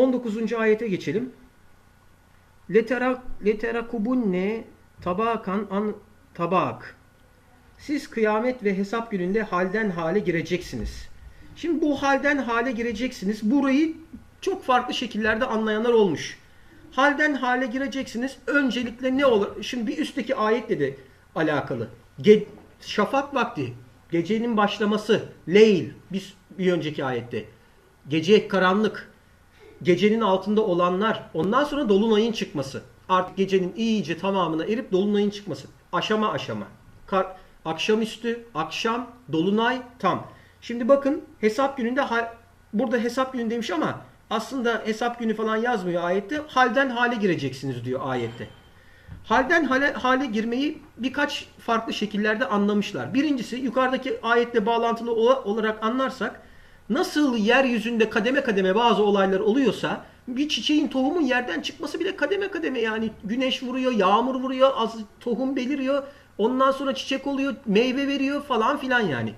19. ayete geçelim. Leterak leterakubunne tabakan an tabak. Siz kıyamet ve hesap gününde halden hale gireceksiniz. Şimdi bu halden hale gireceksiniz. Burayı çok farklı şekillerde anlayanlar olmuş. Halden hale gireceksiniz. Öncelikle ne olur? Şimdi bir üstteki ayetle de alakalı. Ge- şafak vakti, gecenin başlaması, leyl, bir, bir önceki ayette. Gece karanlık, gecenin altında olanlar, ondan sonra dolunayın çıkması. Artık gecenin iyice tamamına erip dolunayın çıkması. Aşama aşama. Kar, akşamüstü, akşam, dolunay, tam. Şimdi bakın hesap gününde burada hesap günü demiş ama aslında hesap günü falan yazmıyor ayette. Halden hale gireceksiniz diyor ayette. Halden hale, hale girmeyi birkaç farklı şekillerde anlamışlar. Birincisi yukarıdaki ayetle bağlantılı ola- olarak anlarsak nasıl yeryüzünde kademe kademe bazı olaylar oluyorsa bir çiçeğin tohumun yerden çıkması bile kademe kademe yani güneş vuruyor, yağmur vuruyor, az tohum beliriyor. Ondan sonra çiçek oluyor, meyve veriyor falan filan yani.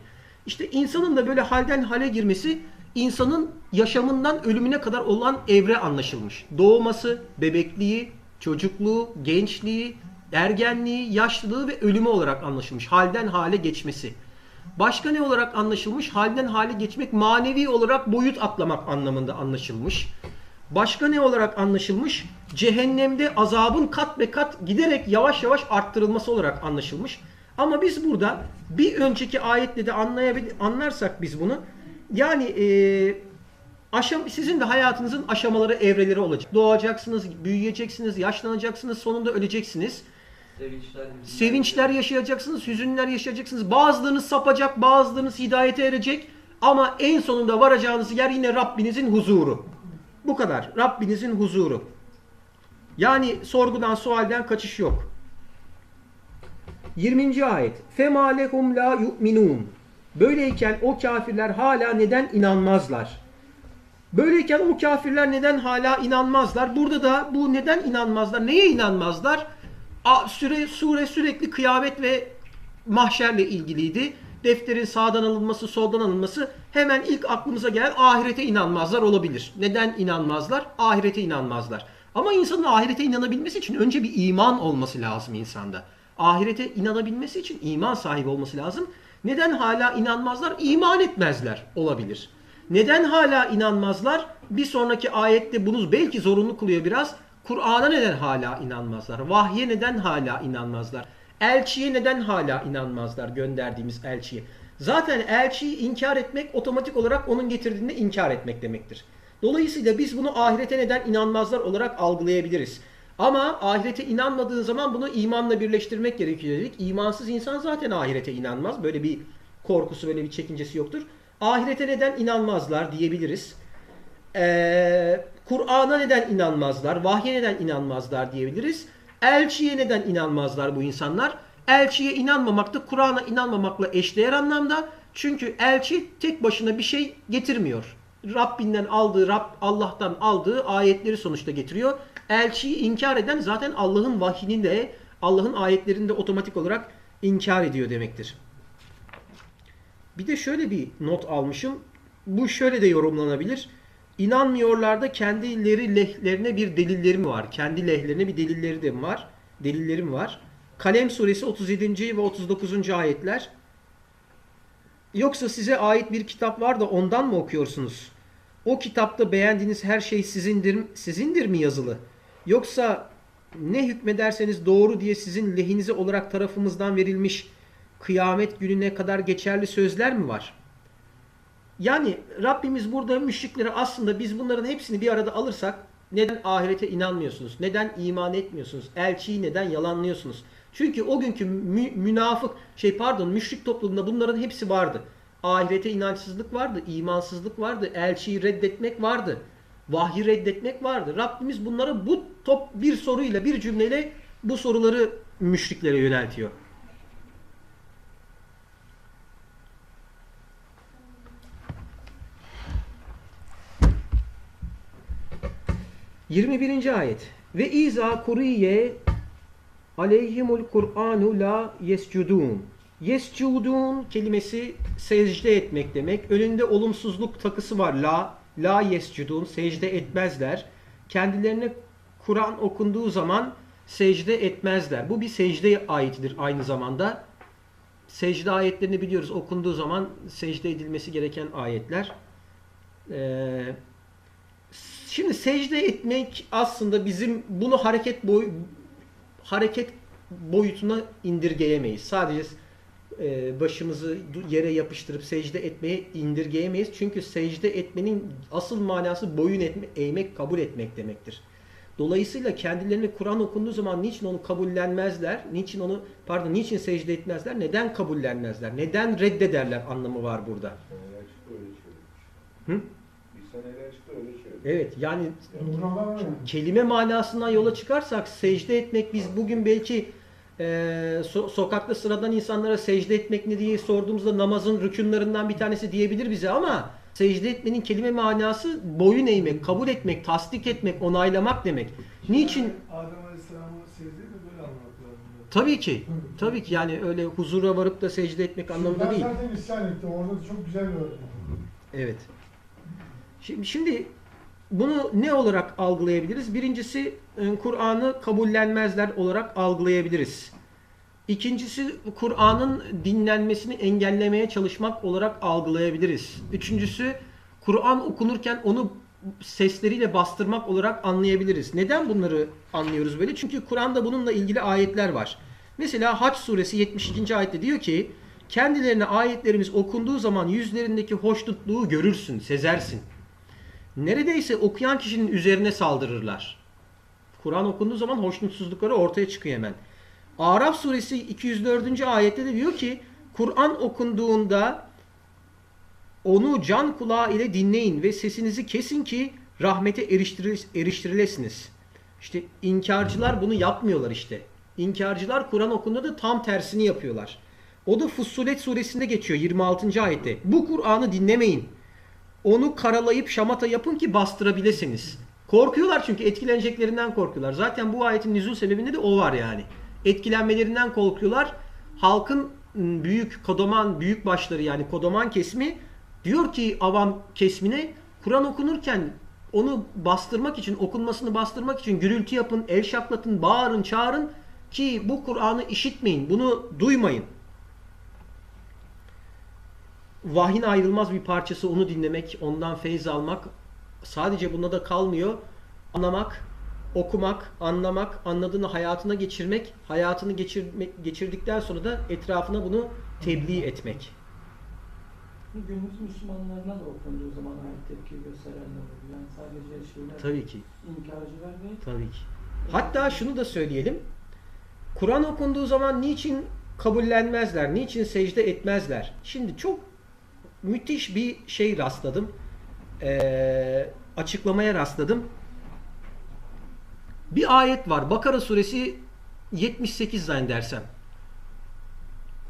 İşte insanın da böyle halden hale girmesi insanın yaşamından ölümüne kadar olan evre anlaşılmış. Doğması, bebekliği, çocukluğu, gençliği, ergenliği, yaşlılığı ve ölümü olarak anlaşılmış. Halden hale geçmesi. Başka ne olarak anlaşılmış? Halden hale geçmek manevi olarak boyut atlamak anlamında anlaşılmış. Başka ne olarak anlaşılmış? Cehennemde azabın kat be kat giderek yavaş yavaş arttırılması olarak anlaşılmış. Ama biz burada bir önceki ayetle de anlarsak biz bunu yani eee aşam sizin de hayatınızın aşamaları, evreleri olacak. Doğacaksınız, büyüyeceksiniz, yaşlanacaksınız, sonunda öleceksiniz. Sevinçler, Sevinçler yaşayacaksınız, hüzünler yaşayacaksınız. Bazılarınız sapacak, bazılarınız hidayete erecek. Ama en sonunda varacağınız yer yine Rabbinizin huzuru. Bu kadar. Rabbinizin huzuru. Yani sorgudan sualden kaçış yok. 20. ayet. Fema lekum la yu'minun. Böyleyken o kafirler hala neden inanmazlar? Böyleyken o kafirler neden hala inanmazlar? Burada da bu neden inanmazlar? Neye inanmazlar? Süre, sure sürekli kıyamet ve mahşerle ilgiliydi. Defterin sağdan alınması, soldan alınması hemen ilk aklımıza gelen ahirete inanmazlar olabilir. Neden inanmazlar? Ahirete inanmazlar. Ama insanın ahirete inanabilmesi için önce bir iman olması lazım insanda. Ahirete inanabilmesi için iman sahibi olması lazım. Neden hala inanmazlar? İman etmezler olabilir. Neden hala inanmazlar? Bir sonraki ayette bunu belki zorunlu kılıyor biraz. Kur'an'a neden hala inanmazlar? Vahye neden hala inanmazlar? Elçiye neden hala inanmazlar gönderdiğimiz elçiye? Zaten elçiyi inkar etmek otomatik olarak onun getirdiğinde inkar etmek demektir. Dolayısıyla biz bunu ahirete neden inanmazlar olarak algılayabiliriz. Ama ahirete inanmadığın zaman bunu imanla birleştirmek gerekiyor dedik. İmansız insan zaten ahirete inanmaz. Böyle bir korkusu, böyle bir çekincesi yoktur. Ahirete neden inanmazlar diyebiliriz. Ee, Kur'an'a neden inanmazlar? Vahye neden inanmazlar diyebiliriz. Elçiye neden inanmazlar bu insanlar? Elçiye inanmamak da Kur'an'a inanmamakla eşdeğer anlamda. Çünkü elçi tek başına bir şey getirmiyor. Rabbinden aldığı, Rab, Allah'tan aldığı ayetleri sonuçta getiriyor. Elçiyi inkar eden zaten Allah'ın vahyini de Allah'ın ayetlerini de otomatik olarak inkar ediyor demektir. Bir de şöyle bir not almışım. Bu şöyle de yorumlanabilir. İnanmıyorlar da kendileri lehlerine bir delillerim var. Kendi lehlerine bir delilleri de var. Delillerim var. Kalem suresi 37. ve 39. ayetler. Yoksa size ait bir kitap var da ondan mı okuyorsunuz? O kitapta beğendiğiniz her şey sizindir, sizindir mi yazılı? Yoksa ne hükmederseniz doğru diye sizin lehinize olarak tarafımızdan verilmiş kıyamet gününe kadar geçerli sözler mi var? Yani Rabbimiz burada müşriklere aslında biz bunların hepsini bir arada alırsak neden ahirete inanmıyorsunuz? Neden iman etmiyorsunuz? Elçiyi neden yalanlıyorsunuz? Çünkü o günkü mü- münafık şey pardon müşrik toplumunda bunların hepsi vardı. Ahirete inançsızlık vardı, imansızlık vardı, elçiyi reddetmek vardı, vahyi reddetmek vardı. Rabbimiz bunları bu top bir soruyla bir cümleyle bu soruları müşriklere yöneltiyor. Yirmi birinci ayet. Ve iza kuriye aleyhimul Kur'anu la yescudun. Yescudun kelimesi secde etmek demek. Önünde olumsuzluk takısı var la. la yescudun secde etmezler. Kendilerine Kur'an okunduğu zaman secde etmezler. Bu bir secde ayetidir aynı zamanda. Secde ayetlerini biliyoruz. Okunduğu zaman secde edilmesi gereken ayetler. Ee, şimdi secde etmek aslında bizim bunu hareket boy hareket boyutuna indirgeyemeyiz. Sadece e, başımızı yere yapıştırıp secde etmeye indirgeyemeyiz. Çünkü secde etmenin asıl manası boyun etme, eğmek, kabul etmek demektir. Dolayısıyla kendilerine Kur'an okunduğu zaman niçin onu kabullenmezler? Niçin onu pardon niçin secde etmezler? Neden kabullenmezler? Neden reddederler anlamı var burada. Çevirmiş. Hı? Evet yani kelime manasından yola çıkarsak secde etmek biz bugün belki e, so- sokakta sıradan insanlara secde etmek ne diye sorduğumuzda namazın rükünlerinden bir tanesi diyebilir bize ama secde etmenin kelime manası boyun eğmek, kabul etmek, tasdik etmek, onaylamak demek. Niçin? Adem Aleyhisselam'ı secde de böyle bunlar. Tabii ki. Tabii ki yani öyle huzura varıp da secde etmek anlamında değil. Zaten isyan etti. Orada da çok güzel örnek. Evet. Şimdi, şimdi bunu ne olarak algılayabiliriz? Birincisi e, Kur'an'ı kabullenmezler olarak algılayabiliriz. İkincisi Kur'an'ın dinlenmesini engellemeye çalışmak olarak algılayabiliriz. Üçüncüsü Kur'an okunurken onu sesleriyle bastırmak olarak anlayabiliriz. Neden bunları anlıyoruz böyle? Çünkü Kur'an'da bununla ilgili ayetler var. Mesela Haç suresi 72. ayette diyor ki kendilerine ayetlerimiz okunduğu zaman yüzlerindeki hoşnutluğu görürsün, sezersin. Neredeyse okuyan kişinin üzerine saldırırlar. Kur'an okunduğu zaman hoşnutsuzlukları ortaya çıkıyor hemen. Araf suresi 204. ayette de diyor ki Kur'an okunduğunda onu can kulağı ile dinleyin ve sesinizi kesin ki rahmete eriştiril- eriştirilesiniz. İşte inkarcılar bunu yapmıyorlar işte. İnkarcılar Kur'an okunduğunda da tam tersini yapıyorlar. O da Fussilet suresinde geçiyor 26. ayette. Bu Kur'an'ı dinlemeyin. Onu karalayıp şamata yapın ki bastırabilesiniz. Korkuyorlar çünkü etkileneceklerinden korkuyorlar. Zaten bu ayetin nüzul sebebinde de o var yani. Etkilenmelerinden korkuyorlar. Halkın ım, büyük kodoman büyük başları yani kodoman kesimi diyor ki avam kesmine Kur'an okunurken onu bastırmak için, okunmasını bastırmak için gürültü yapın, el şaklatın, bağırın, çağırın ki bu Kur'an'ı işitmeyin, bunu duymayın. Vahyin ayrılmaz bir parçası onu dinlemek, ondan feyz almak sadece bunda da kalmıyor. Anlamak, okumak, anlamak, anladığını hayatına geçirmek, hayatını geçirmek, geçirdikten sonra da etrafına bunu tebliğ etmek. Günümüz Müslümanlarına da okunduğu zaman aynı tepki gösterenler oluyor. Yani sadece şeyler Tabii ki. inkarcılar ve Tabii ki. Hatta şunu da söyleyelim. Kur'an okunduğu zaman niçin kabullenmezler, niçin secde etmezler? Şimdi çok müthiş bir şey rastladım. Ee, açıklamaya rastladım. Bir ayet var. Bakara suresi 78 zannedersem.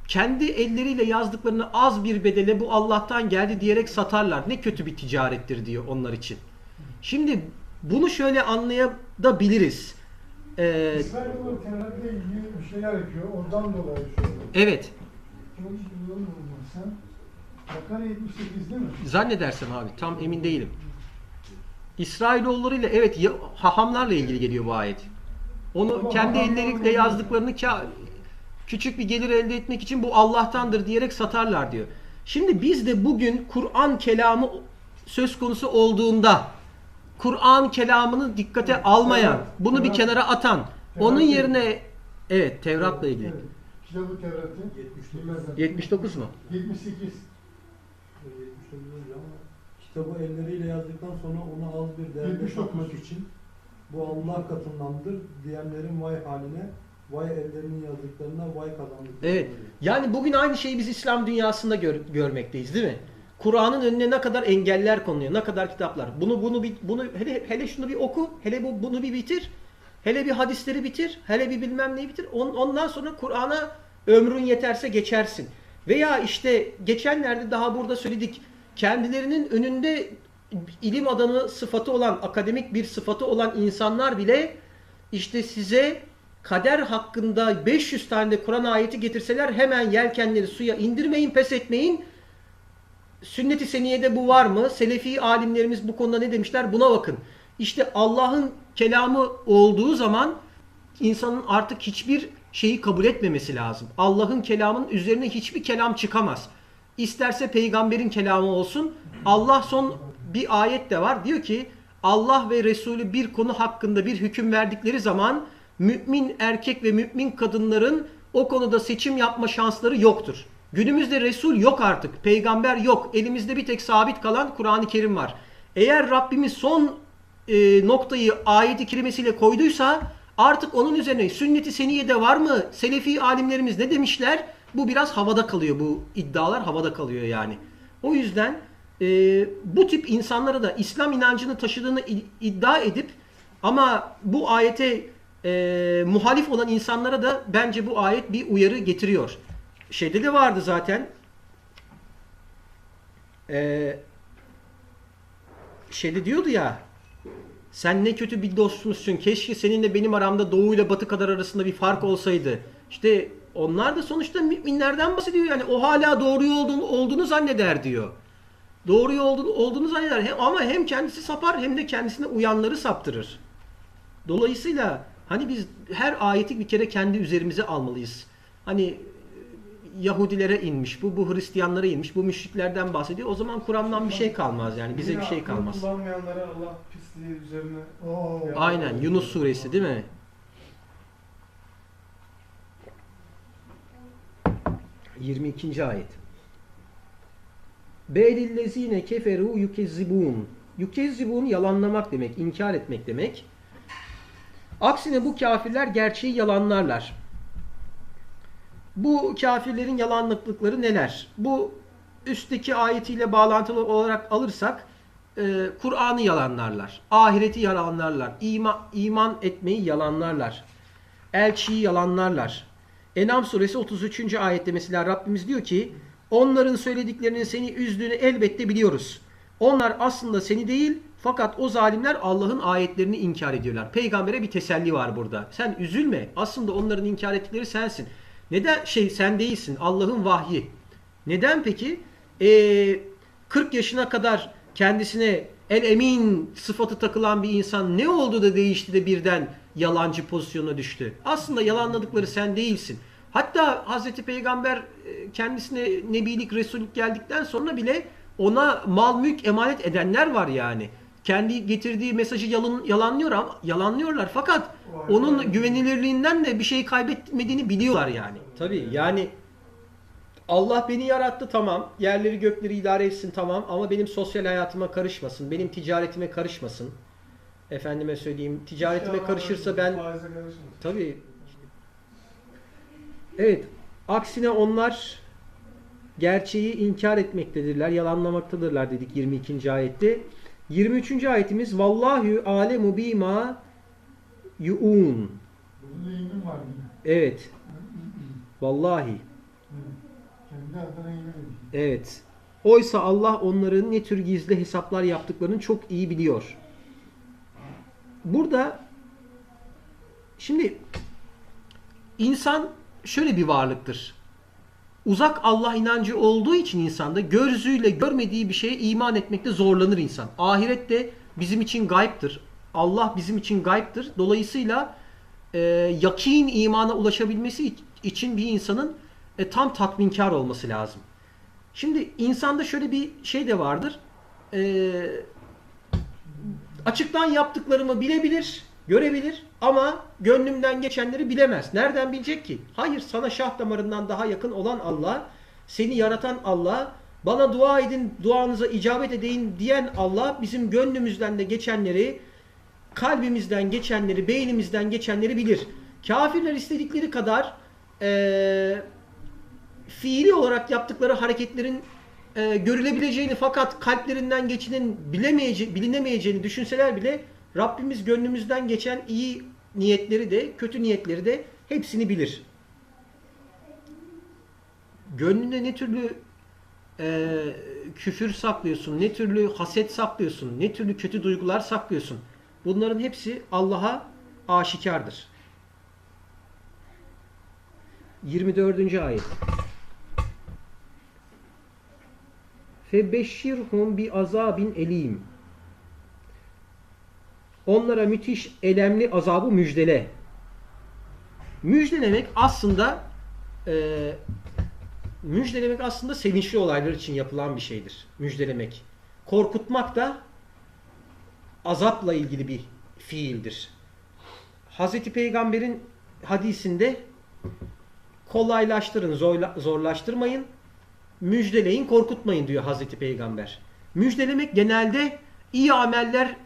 Kendi elleriyle yazdıklarını az bir bedele bu Allah'tan geldi diyerek satarlar. Ne kötü bir ticarettir diyor onlar için. Şimdi bunu şöyle anlayabiliriz. Ee, İsrailoğlu Tevrat'la ilgili bir şeyler yapıyor. Ondan dolayı söylüyorum. evet. Sen. Bakara 78 değil mi? Zannedersem abi tam emin değilim. İsrailoğulları ile evet ya- hahamlarla ilgili geliyor bu ayet. Onu Ama kendi elleriyle yazdıklarını ka- küçük bir gelir elde etmek için bu Allah'tandır diyerek satarlar diyor. Şimdi biz de bugün Kur'an kelamı söz konusu olduğunda Kur'an kelamını dikkate almayan, bunu bir Tevrat- kenara atan, onun yerine evet Tevrat'la ilgili. Evet. Kitabı Tevrat'ı. 79. 79 mu? 78. 79 önce ama kitabı elleriyle yazdıktan sonra onu az bir değerde 79. satmak için bu Allah katındandır diyenlerin vay haline, vay ellerinin yazdıklarına vay kazandıklarına. Evet. Yani bugün aynı şeyi biz İslam dünyasında gör- görmekteyiz değil mi? Kur'an'ın önüne ne kadar engeller konuluyor, ne kadar kitaplar. Bunu bunu bir bunu hele hele şunu bir oku, hele bu bunu bir bitir. Hele bir hadisleri bitir, hele bir bilmem neyi bitir. On- Ondan sonra Kur'an'a ömrün yeterse geçersin. Veya işte geçenlerde daha burada söyledik. Kendilerinin önünde ilim adamı sıfatı olan, akademik bir sıfatı olan insanlar bile işte size kader hakkında 500 tane de Kur'an ayeti getirseler hemen yelkenleri suya indirmeyin, pes etmeyin. sünnet-i seniyede bu var mı? Selefi alimlerimiz bu konuda ne demişler? Buna bakın. İşte Allah'ın kelamı olduğu zaman insanın artık hiçbir şeyi kabul etmemesi lazım. Allah'ın kelamının üzerine hiçbir kelam çıkamaz. İsterse peygamberin kelamı olsun. Allah son bir ayet de var. Diyor ki Allah ve Resulü bir konu hakkında bir hüküm verdikleri zaman mümin erkek ve mümin kadınların o konuda seçim yapma şansları yoktur. Günümüzde Resul yok artık. Peygamber yok. Elimizde bir tek sabit kalan Kur'an-ı Kerim var. Eğer Rabbimiz son e, noktayı ayeti kerimesiyle koyduysa artık onun üzerine sünnet-i seniyede var mı? Selefi alimlerimiz ne demişler? Bu biraz havada kalıyor. Bu iddialar havada kalıyor yani. O yüzden e, bu tip insanlara da İslam inancını taşıdığını iddia edip ama bu ayete e, muhalif olan insanlara da bence bu ayet bir uyarı getiriyor. Şeyde de vardı zaten. E, şeyde diyordu ya sen ne kötü bir dostmuşsun. Keşke seninle benim aramda doğu ile batı kadar arasında bir fark olsaydı. İşte onlar da sonuçta müminlerden bahsediyor. Yani o hala doğruyu olduğunu, olduğunu zanneder diyor. Doğruyu olduğunu, olduğunu zanneder. Hem, ama hem kendisi sapar hem de kendisine uyanları saptırır. Dolayısıyla hani biz her ayeti bir kere kendi üzerimize almalıyız. Hani Yahudilere inmiş, bu bu Hristiyanlara inmiş, bu müşriklerden bahsediyor. O zaman Kur'an'dan bir şey kalmaz yani. Bize bir şey kalmaz. Kullanmayanlara Allah pisliği üzerine Oo. Aynen Yunus suresi değil mi? Yirmi ikinci ayet. Belillezine keferu yukezzibun. Yukezzibun yalanlamak demek, inkar etmek demek. Aksine bu kafirler gerçeği yalanlarlar. Bu kafirlerin yalanlıklıkları neler? Bu üstteki ayetiyle bağlantılı olarak alırsak e, Kur'an'ı yalanlarlar. Ahireti yalanlarlar. ima- iman etmeyi yalanlarlar. Elçiyi yalanlarlar. Enam suresi 33. ayette mesela Rabbimiz diyor ki onların söylediklerinin seni üzdüğünü elbette biliyoruz. Onlar aslında seni değil fakat o zalimler Allah'ın ayetlerini inkar ediyorlar. Peygambere bir teselli var burada. Sen üzülme. Aslında onların inkar ettikleri sensin. Neden şey sen değilsin? Allah'ın vahyi. Neden peki? Ee, 40 yaşına kadar kendisine el emin sıfatı takılan bir insan ne oldu da değişti de birden yalancı pozisyona düştü? Aslında yalanladıkları sen değilsin. Hatta Hazreti Peygamber e, kendisine nebilik, resullük geldikten sonra bile ona mal mülk emanet edenler var yani. Kendi getirdiği mesajı yalan, yalanlıyor ama yalanlıyorlar fakat onun güvenilirliğinden de bir şey kaybetmediğini biliyorlar yani. Tabii yani Allah beni yarattı tamam. Yerleri gökleri idare etsin tamam ama benim sosyal hayatıma karışmasın. Benim ticaretime karışmasın. Efendime söyleyeyim ticaretime karışırsa ben tabii Evet. Aksine onlar gerçeği inkar etmektedirler, yalanlamaktadırlar dedik 22. ayette. 23. ayetimiz Vallahu alemu bima yuun. Evet. Vallahi. Evet. Oysa Allah onların ne tür gizli hesaplar yaptıklarını çok iyi biliyor. Burada şimdi insan şöyle bir varlıktır. Uzak Allah inancı olduğu için insanda gözüyle görmediği bir şeye iman etmekte zorlanır insan. Ahiret de bizim için gayiptir. Allah bizim için gayiptir. Dolayısıyla e, yakin imana ulaşabilmesi için bir insanın e, tam tatminkar olması lazım. Şimdi insanda şöyle bir şey de vardır. Ee, açıktan yaptıklarımı bilebilir, görebilir ama gönlümden geçenleri bilemez. Nereden bilecek ki? Hayır sana şah damarından daha yakın olan Allah, seni yaratan Allah, bana dua edin, duanıza icabet edeyim diyen Allah bizim gönlümüzden de geçenleri, kalbimizden geçenleri, beynimizden geçenleri bilir. Kafirler istedikleri kadar eee fiili olarak yaptıkları hareketlerin e, görülebileceğini fakat kalplerinden geçinin bilemeyece bilinemeyeceğini düşünseler bile Rabbimiz gönlümüzden geçen iyi niyetleri de kötü niyetleri de hepsini bilir. Gönlünde ne türlü e, küfür saklıyorsun, ne türlü haset saklıyorsun, ne türlü kötü duygular saklıyorsun. Bunların hepsi Allah'a aşikardır. 24. ayet. Febeşşirhum bi azabin elim. Onlara müthiş elemli azabı müjdele. Müjdelemek aslında e, müjdelemek aslında sevinçli olaylar için yapılan bir şeydir. Müjdelemek. Korkutmak da azapla ilgili bir fiildir. Hazreti Peygamber'in hadisinde kolaylaştırın, zorla- zorlaştırmayın, müjdeleyin, korkutmayın diyor Hazreti Peygamber. Müjdelemek genelde iyi ameller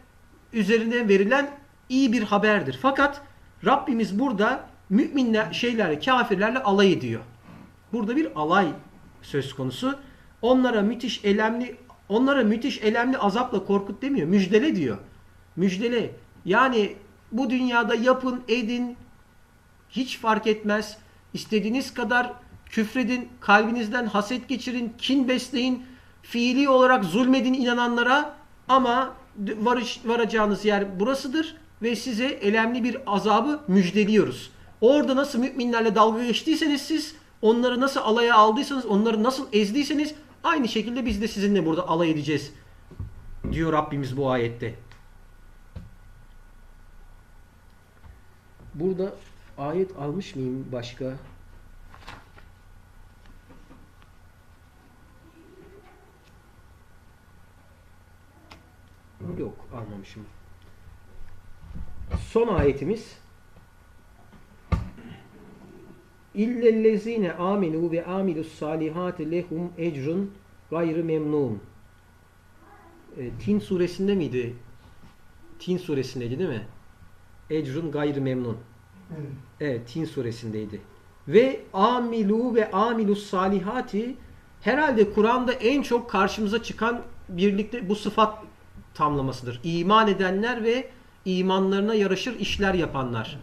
üzerine verilen iyi bir haberdir. Fakat Rabbimiz burada müminler şeylerle, kafirlerle alay ediyor. Burada bir alay söz konusu. Onlara müthiş elemli onlara müthiş elemli azapla korkut demiyor. Müjdele diyor. Müjdele. Yani bu dünyada yapın, edin hiç fark etmez. İstediğiniz kadar küfredin, kalbinizden haset geçirin, kin besleyin, fiili olarak zulmedin inananlara ama varış, varacağınız yer burasıdır ve size elemli bir azabı müjdeliyoruz. Orada nasıl müminlerle dalga geçtiyseniz siz, onları nasıl alaya aldıysanız, onları nasıl ezdiyseniz aynı şekilde biz de sizinle burada alay edeceğiz diyor Rabbimiz bu ayette. Burada ayet almış mıyım başka? Yok almamışım. Son ayetimiz İllellezine amenu ve amilus salihati lehum ecrun gayrı memnun. E, Tin suresinde miydi? Tin suresindeydi değil mi? Ecrun gayrı memnun. Evet. Evet, Tin suresindeydi. Ve amilu ve amilus salihati herhalde Kur'an'da en çok karşımıza çıkan birlikte bu sıfat tamlamasıdır. İman edenler ve imanlarına yaraşır işler yapanlar.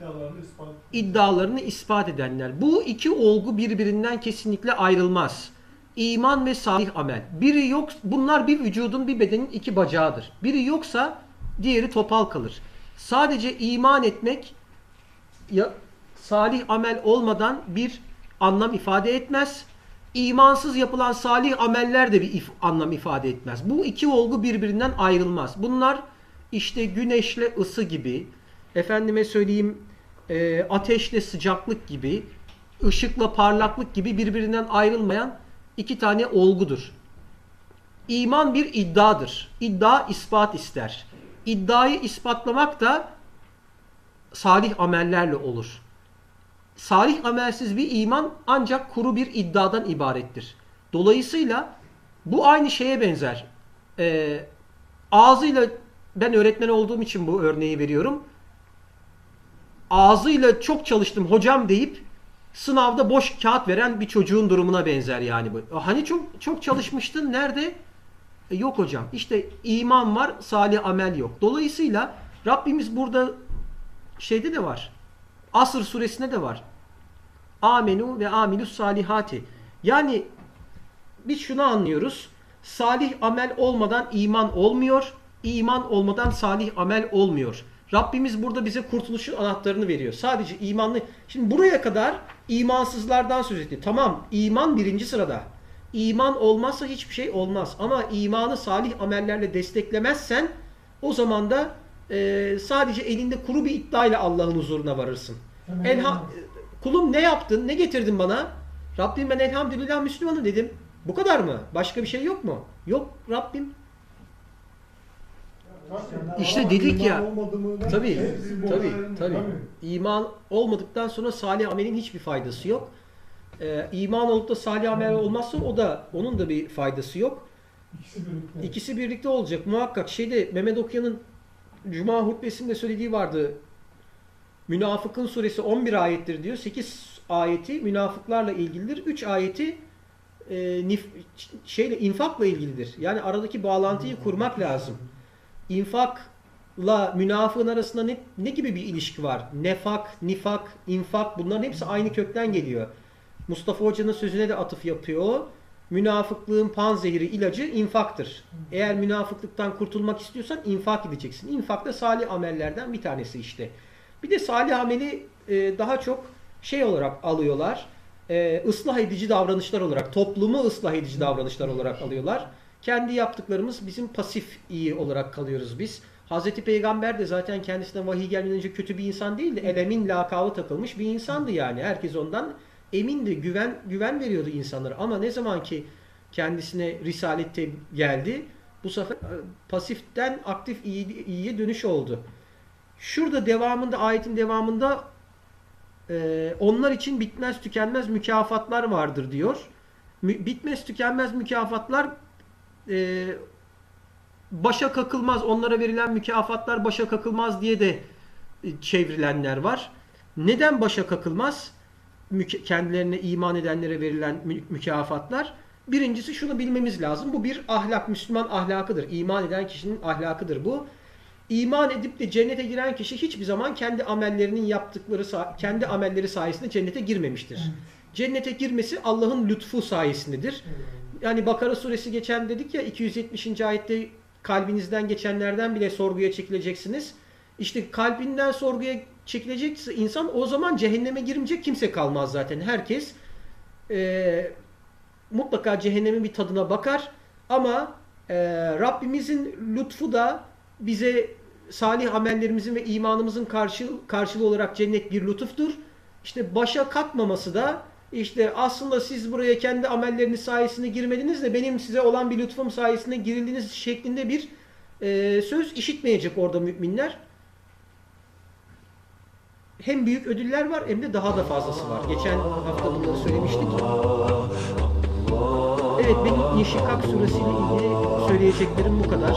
iddialarını ispat iddialarını ispat edenler. Bu iki olgu birbirinden kesinlikle ayrılmaz. İman ve salih amel. Biri yok, bunlar bir vücudun bir bedenin iki bacağıdır. Biri yoksa diğeri topal kalır. Sadece iman etmek ya salih amel olmadan bir anlam ifade etmez. İmansız yapılan salih ameller de bir if- anlam ifade etmez. Bu iki olgu birbirinden ayrılmaz. Bunlar işte güneşle ısı gibi, efendime söyleyeyim e, ateşle sıcaklık gibi, ışıkla parlaklık gibi birbirinden ayrılmayan iki tane olgudur. İman bir iddiadır. İddia ispat ister. İddiayı ispatlamak da salih amellerle olur. Salih amelsiz bir iman ancak kuru bir iddiadan ibarettir. Dolayısıyla bu aynı şeye benzer. Ee, ağzıyla ben öğretmen olduğum için bu örneği veriyorum. Ağzıyla çok çalıştım hocam deyip sınavda boş kağıt veren bir çocuğun durumuna benzer yani bu. Hani çok çok çalışmıştın nerede? E, yok hocam. İşte iman var, salih amel yok. Dolayısıyla Rabbimiz burada şeyde de var. Asr suresinde de var. Amenu ve amilus salihati. Yani biz şunu anlıyoruz. Salih amel olmadan iman olmuyor. İman olmadan salih amel olmuyor. Rabbimiz burada bize kurtuluşun anahtarını veriyor. Sadece imanlı. Şimdi buraya kadar imansızlardan söz etti. Tamam iman birinci sırada. İman olmazsa hiçbir şey olmaz. Ama imanı salih amellerle desteklemezsen o zaman da e, sadece elinde kuru bir iddiayla Allah'ın huzuruna varırsın. Elha. Kulum ne yaptın? Ne getirdin bana? Rabbim ben elhamdülillah Müslümanım dedim. Bu kadar mı? Başka bir şey yok mu? Yok Rabbim. İşte dedik ya. Tabii, tabii, tabii. İman olmadıktan sonra salih amelin hiçbir faydası yok. Ee, iman olup da salih amel olmazsa o da onun da bir faydası yok. İkisi birlikte. İkisi birlikte olacak muhakkak. Şeyde Mehmet Okuyan'ın Cuma hutbesinde söylediği vardı. Münafıkın suresi 11 ayettir diyor. 8 ayeti münafıklarla ilgilidir. 3 ayeti e, nif, şeyle infakla ilgilidir. Yani aradaki bağlantıyı kurmak lazım. İnfakla münafığın arasında ne, ne gibi bir ilişki var? Nefak, nifak, infak bunların hepsi aynı kökten geliyor. Mustafa Hoca'nın sözüne de atıf yapıyor. Münafıklığın panzehiri ilacı infaktır. Eğer münafıklıktan kurtulmak istiyorsan infak edeceksin. İnfak da salih amellerden bir tanesi işte. Bir de salih ameli e, daha çok şey olarak alıyorlar. e, ıslah edici davranışlar olarak, toplumu ıslah edici davranışlar olarak alıyorlar. Kendi yaptıklarımız bizim pasif iyi olarak kalıyoruz biz. Hazreti Peygamber de zaten kendisine vahiy gelmeden önce kötü bir insan değildi. Elemin lakabı takılmış bir insandı yani. Herkes ondan emindi, güven güven veriyordu insanlara. Ama ne zaman ki kendisine risalette geldi, bu sefer e, pasiften aktif iyi, iyiye dönüş oldu. Şurada devamında, ayetin devamında e, onlar için bitmez tükenmez mükafatlar vardır diyor. Bitmez tükenmez mükafatlar e, başa kakılmaz, onlara verilen mükafatlar başa kakılmaz diye de e, çevrilenler var. Neden başa kakılmaz? Kendilerine iman edenlere verilen mü- mükafatlar. Birincisi şunu bilmemiz lazım. Bu bir ahlak, Müslüman ahlakıdır. İman eden kişinin ahlakıdır bu. İman edip de cennete giren kişi hiçbir zaman kendi amellerinin yaptıkları, kendi amelleri sayesinde cennete girmemiştir. Cennete girmesi Allah'ın lütfu sayesindedir. Yani Bakara suresi geçen dedik ya 270. ayette kalbinizden geçenlerden bile sorguya çekileceksiniz. İşte kalbinden sorguya çekilecekse insan o zaman cehenneme girmeyecek kimse kalmaz zaten. Herkes eee, mutlaka cehennemin bir tadına bakar ama eee, Rabbimizin lütfu da bize salih amellerimizin ve imanımızın karşı, karşılığı olarak cennet bir lütuftur. İşte başa kalkmaması da işte aslında siz buraya kendi amelleriniz sayesinde girmediniz de benim size olan bir lütfum sayesinde girildiniz şeklinde bir e, söz işitmeyecek orada müminler. Hem büyük ödüller var hem de daha da fazlası var. Geçen hafta bunları söylemiştik. Evet benim Yeşikak suresiyle ilgili söyleyeceklerim bu kadar.